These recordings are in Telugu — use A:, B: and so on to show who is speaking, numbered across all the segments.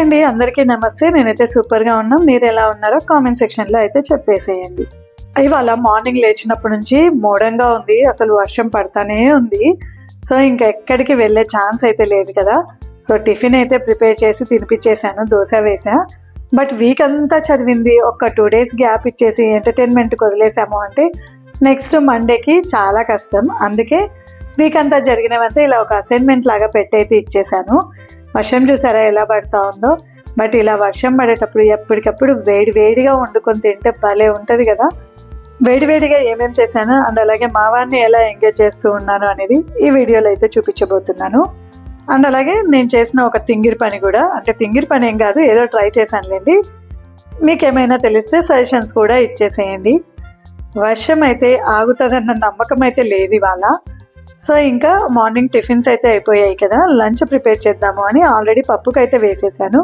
A: అండి. అందరికీ నమస్తే. నేనైతే సూపర్గా ఉన్నాం. మీరు ఎలా ఉన్నారో కామెంట్ సెక్షన్లో అయితే చెప్పేసేయండి. ఇవాళ మార్నింగ్ లేచినప్పటి నుంచి మోడంగా ఉంది. అసలు వర్షం పడతానే ఉంది. సో ఇంకా ఎక్కడికి వెళ్ళే ఛాన్స్ అయితే లేదు కదా. సో టిఫిన్ అయితే ప్రిపేర్ చేసి తినిపించేశాను దోశ వేసా బట్ వీక్ అంతా చదివింది. ఒక టూ డేస్ గ్యాప్ ఇచ్చేసి ఎంటర్టైన్మెంట్కి వదిలేసాము అంటే నెక్స్ట్ మండేకి చాలా కష్టం. అందుకే వీక్ అంతా జరిగినవంతా ఇలా ఒక అసైన్మెంట్ లాగా పెట్టయితే ఇచ్చేసాను. వర్షం చూసారా ఎలా పడతా ఉందో? బట్ ఇలా వర్షం పడేటప్పుడు ఎప్పటికప్పుడు వేడి వేడిగా వండుకొని తింటే భలే ఉంటుంది కదా? వేడివేడిగా ఏమేం చేశాను అండ్ అలాగే మా వారిని ఎలా ఎంగేజ్ చేస్తూ ఉన్నాను అనేది ఈ వీడియోలో అయితే చూపించబోతున్నాను. అండ్ అలాగే నేను చేసిన ఒక తింగిరి పని కూడా అంటే తింగిరి పని ఏం కాదు ఏదో ట్రై చేశానులేండి. మీకు ఏమైనా తెలిస్తే సజెషన్స్ కూడా ఇచ్చేసేయండి. వర్షం అయితే ఆగుతుందన్న నమ్మకం అయితే లేదు ఇవాళ. సో ఇంకా మార్నింగ్ టిఫిన్స్ అయితే అయిపోయాయి కదా లంచ్ ప్రిపేర్ చేద్దాము అని ఆల్రెడీ పప్పుకి అయితే వేసేసాను.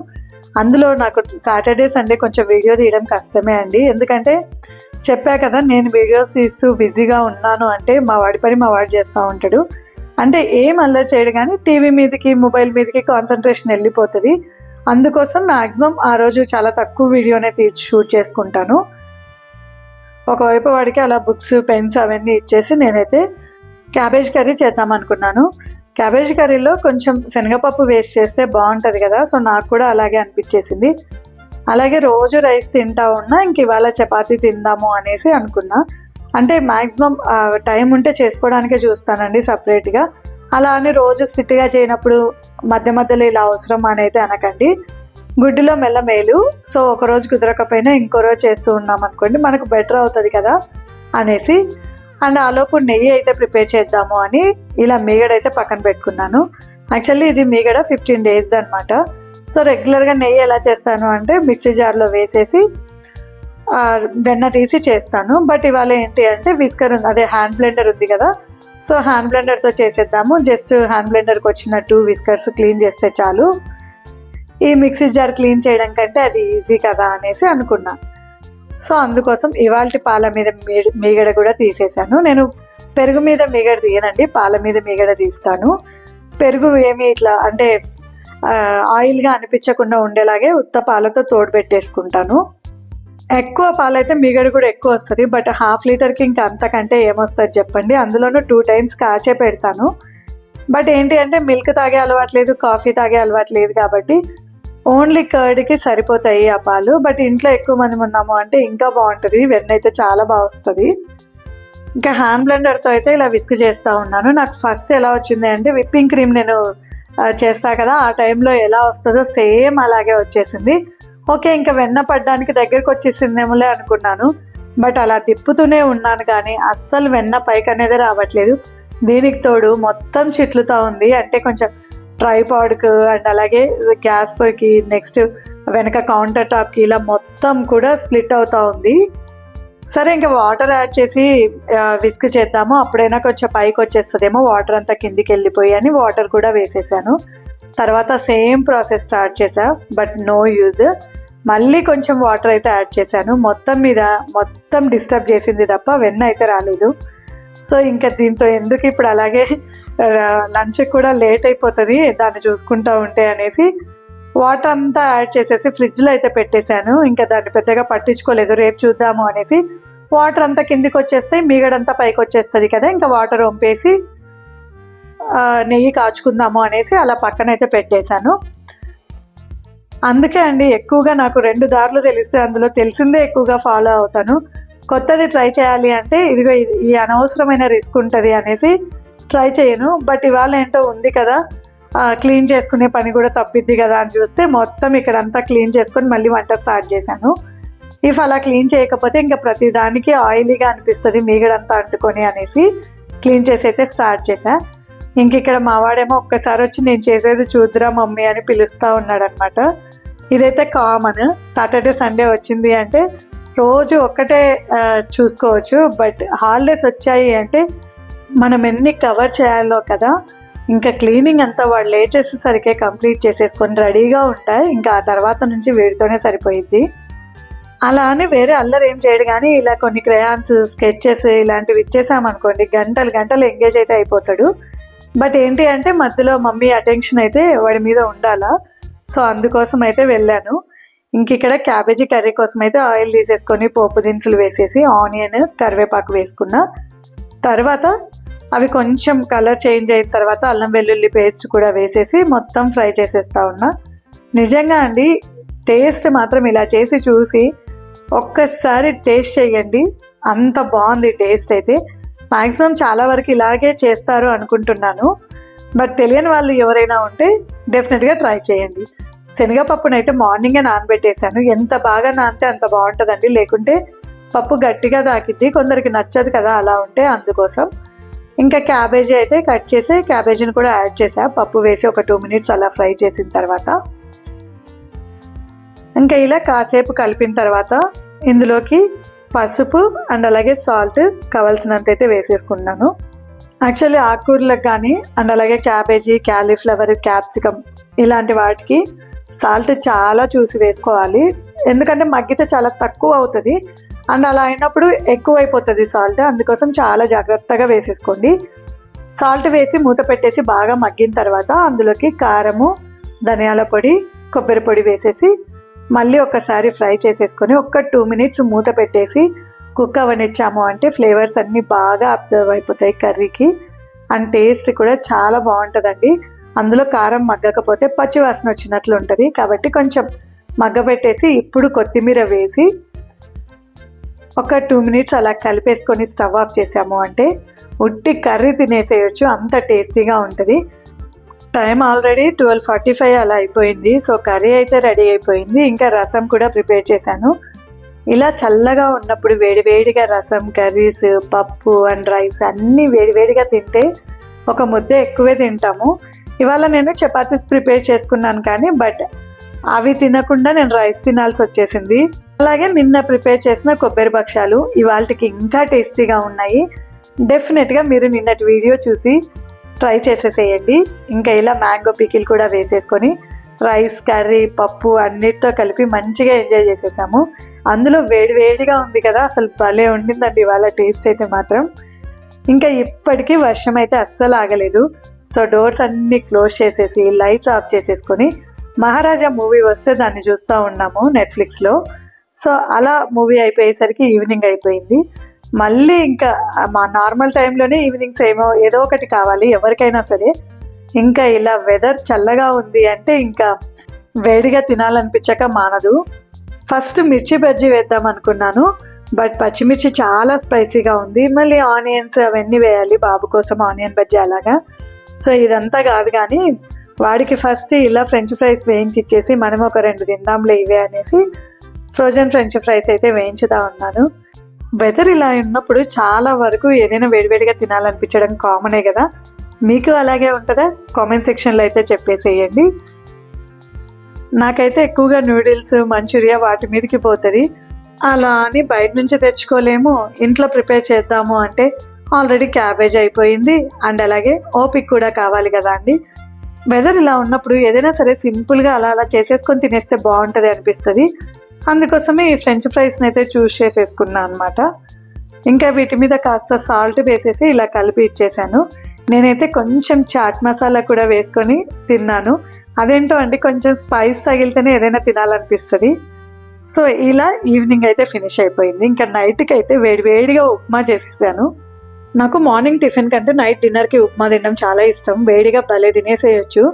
A: అందులో నాకు సాటర్డే సండే కొంచెం వీడియో తీయడం కష్టమే అండి. ఎందుకంటే చెప్పా కదా నేను వీడియోస్ తీస్తూ బిజీగా ఉన్నాను అంటే మా వాడి పని మా వాడు చేస్తూ ఉంటాడు. అంటే ఏం అల్లరి చేయడు కానీ టీవీ మీదకి మొబైల్ మీదకి కాన్సన్ట్రేషన్ వెళ్ళిపోతుంది. అందుకోసం మ్యాక్సిమం ఆ రోజు చాలా తక్కువ వీడియోనే తీసి షూట్ చేసుకుంటాను. ఒకవైపు వాడికి అలా బుక్స్ పెన్స్ అవన్నీ ఇచ్చేసి నేనైతే క్యాబేజ్ కర్రీ చేద్దాం అనుకున్నాను. క్యాబేజ్ కర్రీలో కొంచెం శనగపప్పు వేస్ట్ చేస్తే బాగుంటుంది కదా సో నాకు కూడా అలాగే అనిపించేసింది. అలాగే రోజు రైస్ తింటా ఉన్నా ఇంక ఇవాళ చపాతి తిందాము అనేసి అనుకున్నా. అంటే మ్యాక్సిమం టైం ఉంటే చేసుకోవడానికే చూస్తానండి సపరేట్గా. అలా అని రోజు సిట్గా చేయనప్పుడు మధ్య మధ్యలో ఇలా అవసరం అనేది అనకండి. గుడ్డులో మెల్లమేలు సో ఒక రోజు కుదరకపోయినా ఇంకో రోజు చేస్తూ ఉన్నాం అనుకోండి మనకు బెటర్ అవుతుంది కదా అనేసి. అండ్ ఆలోపు నెయ్యి అయితే ప్రిపేర్ చేద్దాము అని ఇలా మీగడ అయితే పక్కన పెట్టుకున్నాను. యాక్చువల్లీ ఇది మీగడ ఫిఫ్టీన్ డేస్ది అనమాట సో రెగ్యులర్గా నెయ్యి ఎలా చేస్తాను అంటే మిక్సీ జార్లో వేసేసి వెన్న తీసి చేస్తాను. బట్ ఇవాళ ఏంటి అంటే విస్కర్ ఉంది అదే హ్యాండ్ బ్లెండర్ ఉంది కదా. సో హ్యాండ్ బ్లెండర్తో చేసేద్దాము. జస్ట్ హ్యాండ్ బ్లెండర్కి వచ్చినట్టు విస్కర్స్ క్లీన్ చేస్తే చాలు. ఈ మిక్సీ జార్ క్లీన్ చేయడం కంటే అది ఈజీ కదా అనేసి అనుకున్నా. సో అందుకోసం ఇవాళ పాల మీద మీగడ కూడా తీసేసాను నేను పెరుగు మీద మీగడ తీయనండి పాల మీద మీగడ తీస్తాను. పెరుగు ఏమి ఇట్లా అంటే ఆయిల్గా అనిపించకుండా ఉండేలాగే ఉత్త పాలతో తోడు పెట్టేసుకుంటాను. ఎక్కువ పాలైతే మిగడు కూడా ఎక్కువ వస్తుంది బట్ హాఫ్ లీటర్కి ఇంకా అంతకంటే ఏమొస్తుంది చెప్పండి. అందులోనూ టూ టైమ్స్ కాచే పెడతాను. బట్ ఏంటి అంటే మిల్క్ తాగే అలవాటు లేదు కాఫీ తాగే అలవాటు లేదు కాబట్టి ఓన్లీ కర్డ్కి సరిపోతాయి ఆ పాలు బట్ ఇంట్లో ఎక్కువ మంది ఉన్నాము అంటే ఇంకా బాగుంటుంది. వెన్న అయితే చాలా బాగా వస్తుంది. ఇంకా హ్యాండ్ బ్లెండర్తో అయితే ఇలా విస్క్ చేస్తూ ఉన్నాను. నాకు ఫస్ట్ ఎలా వచ్చింది అంటే విప్పింగ్ క్రీమ్ నేను చేస్తా కదా ఆ టైంలో ఎలా వస్తుందో సేమ్ అలాగే వచ్చేసింది. ఓకే ఇంకా వెన్న పడ్డానికి దగ్గరకు వచ్చేసిందేమోలే అనుకున్నాను. బట్ అలా తిప్పుతూనే ఉన్నాను కానీ అస్సలు వెన్న పైకి అనేది రావట్లేదు. దీనికి తోడు మొత్తం చిట్లుతా ఉంది. అంటే కొంచెం ట్రైపాడ్కు అండ్ అలాగే గ్యాస్ నెక్స్ట్ వెనక కౌంటర్ టాప్కి ఇలా మొత్తం కూడా స్ప్లిట్ అవుతా ఉంది. సరే ఇంకా వాటర్ యాడ్ చేసి విస్క్ చేద్దాము. అప్పుడైనా కొంచెం పైకి వచ్చేస్తుందేమో వాటర్ అంతా కిందికి వెళ్ళిపోయి అని వాటర్ కూడా వేసేసాను. తర్వాత సేమ్ ప్రాసెస్ స్టార్ట్ చేసా బట్ నో యూజ్ మళ్ళీ కొంచెం వాటర్ అయితే యాడ్ చేశాను. మొత్తం మీద మొత్తం డిస్టర్బ్ చేసింది తప్ప వెన్న అయితే రాలేదు. సో ఇంకా దీంతో ఎందుకు ఇప్పుడు అలాగే లంచ్ కూడా లేట్ అయిపోతుంది దాన్ని చూసుకుంటా ఉంటే అనేసి వాటర్ అంతా యాడ్ చేసేసి ఫ్రిడ్జ్లో అయితే పెట్టేశాను. ఇంకా దాన్ని పెద్దగా పట్టించుకోలేదు రేపు చూద్దాము అనేసి వాటర్ అంతా కిందికి వచ్చేస్తే మీగడంతా పైకి వచ్చేస్తుంది కదా ఇంకా వాటర్ వంపేసి నెయ్యి కాచుకుందాము అనేసి అలా పక్కన అయితే పెట్టేశాను. అందుకే అండి ఎక్కువగా నాకు రెండు దారులు తెలిస్తే అందులో తెలిసిందే ఎక్కువగా ఫాలో అవుతాను. కొత్తది ట్రై చేయాలి అంటే ఇదిగో ఇది- ఈ అనవసరమైన రిస్క్ ఉంటుంది అనేసి ట్రై చేయను. బట్ ఇవాళ ఏంటో ఉంది కదా క్లీన్ చేసుకునే పని కూడా తప్పిద్ది కదా అని చూస్తే మొత్తం ఇక్కడంతా క్లీన్ చేసుకొని మళ్ళీ వంట స్టార్ట్ చేశాను. ఇఫ్ అలా క్లీన్ చేయకపోతే ఇంకా ప్రతి దానికి ఆయిలీగా అనిపిస్తుంది మీగడంతా అంటుకొని అనేసి క్లీన్ చేసి అయితే స్టార్ట్ చేశా. ఇంక ఇక్కడ మావాడేమో ఒక్కసారి వచ్చి నేను చేసేది చూద్దురా మమ్మీ అని పిలుస్తూ ఉన్నాడనమాట ఇదైతే కామన్ సాటర్డే సండే వచ్చింది అంటే రోజు ఒక్కటే చూసుకోవచ్చు. బట్ హాలిడేస్ వచ్చాయి అంటే మనం ఎన్ని కవర్ చేయాలో కదా ఇంకా క్లీనింగ్ అంతా వాళ్ళు లేచేసేసరికే కంప్లీట్ చేసేసుకొని రెడీగా ఉంటాయి ఇంకా ఆ తర్వాత నుంచి వీడితోనే సరిపోయిద్ది. అలా అని వేరే అల్లరి ఏం చేయడు. కానీ ఇలా కొన్ని క్రయాన్స్ స్కెచెస్ ఇలాంటివి ఇచ్చేసామనుకోండి గంటలు గంటలు ఎంగేజ్ అయితే అయిపోతాడు. బట్ ఏంటి అంటే మధ్యలో మమ్మీ అటెన్షన్ అయితే వాడి మీద ఉండాలా. సో అందుకోసం అయితే వెళ్ళాను. ఇంక ఇక్కడ క్యాబేజీ కర్రీ కోసం అయితే ఆయిల్ తీసేసుకొని పోపు దినుసులు వేసేసి ఆనియన్ కరివేపాకు వేసుకున్నా. తర్వాత అవి కొంచెం కలర్ చేంజ్ అయిన తర్వాత అల్లం వెల్లుల్లి పేస్ట్ కూడా వేసేసి మొత్తం ఫ్రై చేసేస్తా ఉన్నా. నిజంగా అండి టేస్ట్ మాత్రం ఇలా చేసి చూసి ఒక్కసారి టేస్ట్ చేయండి. అంత బాగుంది టేస్ట్ అయితే. మ్యాక్సిమం చాలా వరకు ఇలాగే చేస్తారు అనుకుంటున్నాను. బట్ తెలియని వాళ్ళు ఎవరైనా ఉంటే డెఫినెట్గా ట్రై చేయండి. శనగపప్పునైతే మార్నింగే నానబెట్టేశాను. ఎంత బాగా నానితే అంత బాగుంటుందండి. లేకుంటే పప్పు గట్టిగా తాకిద్ది. కొందరికి నచ్చదు కదా అలా ఉంటే అందుకోసం. ఇంకా క్యాబేజీ అయితే కట్ చేసి క్యాబేజీని కూడా యాడ్ చేసా పప్పు వేసి ఒక టూ మినిట్స్ అలా ఫ్రై చేసిన తర్వాత. ఇంకా ఇలా కాసేపు కలిపిన తర్వాత ఇందులోకి పసుపు అండ్ అలాగే సాల్ట్ కావాల్సినంత అయితే వేసేసుకున్నాను. యాక్చువల్లీ ఆకుకూరలకు కానీ అండ్ అలాగే క్యాబేజీ క్యాలీఫ్లవర్ క్యాప్సికమ్ ఇలాంటి వాటికి సాల్ట్ చాలా చూసి వేసుకోవాలి. ఎందుకంటే మగ్గితే చాలా తక్కువ అవుతుంది. అండ్ అలా అయినప్పుడు ఎక్కువ అయిపోతుంది సాల్ట్. అందుకోసం చాలా జాగ్రత్తగా వేసేసుకోండి. సాల్ట్ వేసి మూత పెట్టేసి బాగా మగ్గిన తర్వాత అందులోకి కారము ధనియాల పొడి కొబ్బరి పొడి వేసేసి మళ్ళీ ఒకసారి ఫ్రై చేసేసుకొని ఒక్క టూ మినిట్స్ మూత పెట్టేసి కుక్ అవనిచ్చాము అంటే ఫ్లేవర్స్ అన్నీ బాగా అబ్జర్వ్ అయిపోతాయి కర్రీకి. అండ్ టేస్ట్ కూడా చాలా బాగుంటుందండి. అందులో కారం మగ్గకపోతే పచ్చి వాసన వచ్చినట్లు ఉంటుంది. కాబట్టి కొంచెం మగ్గబెట్టేసి ఇప్పుడు కొత్తిమీర వేసి ఒక టూ మినిట్స్ అలా కలిపేసుకొని స్టవ్ ఆఫ్ చేసాము అంటే ఉట్టి కర్రీ తినేసేయచ్చు. అంత టేస్టీగా ఉంటుంది. Time already twelve forty five అలా అయిపోయింది. సో కర్రీ అయితే రెడీ అయిపోయింది. ఇంకా రసం కూడా ప్రిపేర్ చేశాను. ఇలా చల్లగా ఉన్నప్పుడు వేడివేడిగా రసం కర్రీస్ పప్పు అండ్ రైస్ అన్నీ వేడివేడిగా తింటే ఒక ముద్ద ఎక్కువే తింటాము. ఇవాళ నేను చపాతీస్ ప్రిపేర్ చేసుకున్నాను కానీ బట్ అవి తినకుండా నేను రైస్ తినాల్సి వచ్చేసింది. అలాగే నిన్న ప్రిపేర్ చేసిన కొబ్బరి భక్షాలు ఇవాళకి ఇంకా టేస్టీగా ఉన్నాయి. డెఫినెట్గా మీరు నిన్నటి వీడియో చూసి ట్రై చేసేసేయండి. ఇంకా ఇలా మ్యాంగో పికిల్ కూడా వేసేసుకొని రైస్ కర్రీ పప్పు అన్నిటితో కలిపి మంచిగా ఎంజాయ్ చేసేసాము. అందులో వేడి వేడిగా ఉంది కదా అసలు భలే ఉండిందండి ఇవాళ టేస్ట్ అయితే మాత్రం. ఇంకా ఇప్పటికీ వర్షం అయితే అస్సలు ఆగలేదు. సో డోర్స్ అన్నీ క్లోజ్ చేసేసి లైట్స్ ఆఫ్ చేసేసుకొని మహారాజా మూవీ వస్తే దాన్ని చూస్తూ ఉన్నాము నెట్ఫ్లిక్స్లో. సో అలా మూవీ అయిపోయేసరికి ఈవినింగ్ అయిపోయింది. మళ్ళీ ఇంకా మా నార్మల్ టైంలోనే ఈవినింగ్స్ ఏమో ఏదో ఒకటి కావాలి ఎవరికైనా సరే. ఇంకా ఇలా వెదర్ చల్లగా ఉంది అంటే ఇంకా వేడిగా తినాలనిపించక మానదు. ఫస్ట్ మిర్చి బజ్జీ వేద్దాం అనుకున్నాను బట్ పచ్చిమిర్చి చాలా స్పైసీగా ఉంది. మళ్ళీ ఆనియన్స్ అవన్నీ వేయాలి బాబు కోసం ఆనియన్ బజ్జీ అలాగా. సో ఇదంతా కాదు కానీ వాడికి ఫస్ట్ ఇలా ఫ్రెంచ్ ఫ్రైస్ వేయించి ఇచ్చేసి మనం ఒక రెండు తిందాంలే ఇవే అనేసి ఫ్రోజన్ ఫ్రెంచ్ ఫ్రైస్ అయితే వేయించుతా ఉన్నాను. వెదర్ ఇలా ఉన్నప్పుడు చాలా వరకు ఏదైనా వేడివేడిగా తినాలనిపించడం కామనే కదా? మీకు అలాగే ఉంటుందా? కామెంట్ సెక్షన్లో అయితే చెప్పేసేయండి. నాకైతే ఎక్కువగా నూడిల్స్ మంచూరియా వాటి మీదకి పోతుంది. అలా అని బయట నుంచి తెచ్చుకోలేము. ఇంట్లో ప్రిపేర్ చేద్దాము అంటే ఆల్రెడీ క్యాబేజ్ అయిపోయింది అండ్ అలాగే ఓపిక్ కూడా కావాలి కదా అండి. వెదర్ ఇలా ఉన్నప్పుడు ఏదైనా సరే సింపుల్గా అలా అలా చేసేసుకొని తినేస్తే బాగుంటుంది అనిపిస్తుంది. అందుకోసమే ఈ ఫ్రెంచ్ ఫ్రైస్ని అయితే చూస్ చేసేసుకున్నాను అనమాట ఇంకా వీటి మీద కాస్త సాల్ట్ వేసేసి ఇలా కలిపి ఇచ్చేసాను. నేనైతే కొంచెం చాట్ మసాలా కూడా వేసుకొని తిన్నాను. అదేంటో అండి కొంచెం స్పైస్ తగిలితేనే ఏదైనా తినాలనిపిస్తుంది. సో ఇలా ఈవినింగ్ అయితే ఫినిష్ అయిపోయింది. ఇంకా నైట్కి అయితే వేడి వేడిగా ఉప్మా చేసేసాను. నాకు మార్నింగ్ టిఫిన్ కంటే నైట్ డిన్నర్కి ఉప్మా తినడం చాలా ఇష్టం. వేడిగా భలే తినేసేయచ్చు.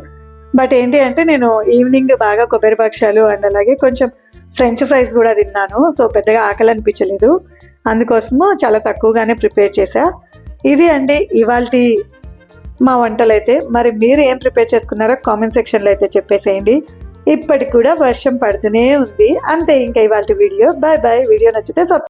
A: బట్ ఏంటి అంటే నేను ఈవినింగ్ బాగా కొబ్బరి పక్షాలు అండ్ అలాగే కొంచెం ఫ్రెంచ్ ఫ్రైస్ కూడా తిన్నాను. సో పెద్దగా ఆకలి అనిపించలేదు అందుకోసము చాలా తక్కువగానే ప్రిపేర్ చేశా. ఇది అండి ఇవాళ మా వంటలు అయితే మరి మీరు ఏం ప్రిపేర్ చేసుకున్నారో కామెంట్ సెక్షన్లో అయితే చెప్పేసేయండి. ఇప్పటికి కూడా వర్షం పడుతూనే ఉంది. అంతే ఇంకా ఇవాళ వీడియో. బాయ్ బాయ్ వీడియో నచ్చితే సబ్స్క్రైబ్